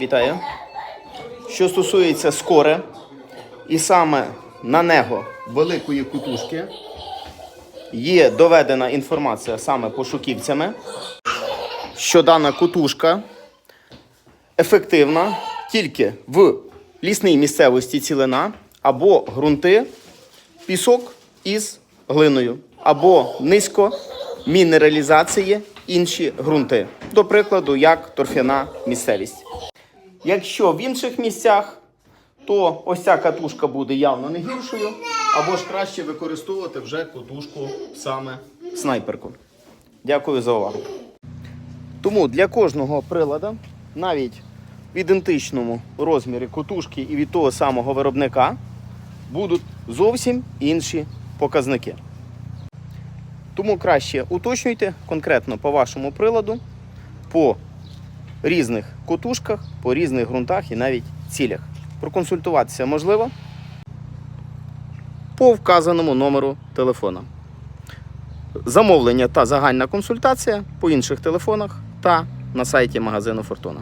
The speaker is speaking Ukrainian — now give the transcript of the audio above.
Вітаю. Що стосується скори, і саме на нього великої кутушки є доведена інформація саме пошуківцями, що дана кутушка ефективна тільки в лісній місцевості цілина або ґрунти, пісок із глиною, або низько мінералізації інші ґрунти. До прикладу, як торфяна місцевість. Якщо в інших місцях, то ось ця катушка буде явно не гіршою, або ж краще використовувати вже катушку саме снайперку. Дякую за увагу. Тому для кожного прилада, навіть в ідентичному розмірі котушки і від того самого виробника, будуть зовсім інші показники. Тому краще уточнюйте конкретно по вашому приладу, по різних котушках, по різних ґрунтах і навіть цілях. Проконсультуватися можливо по вказаному номеру телефона. Замовлення та загальна консультація по інших телефонах та на сайті магазину Фортуна.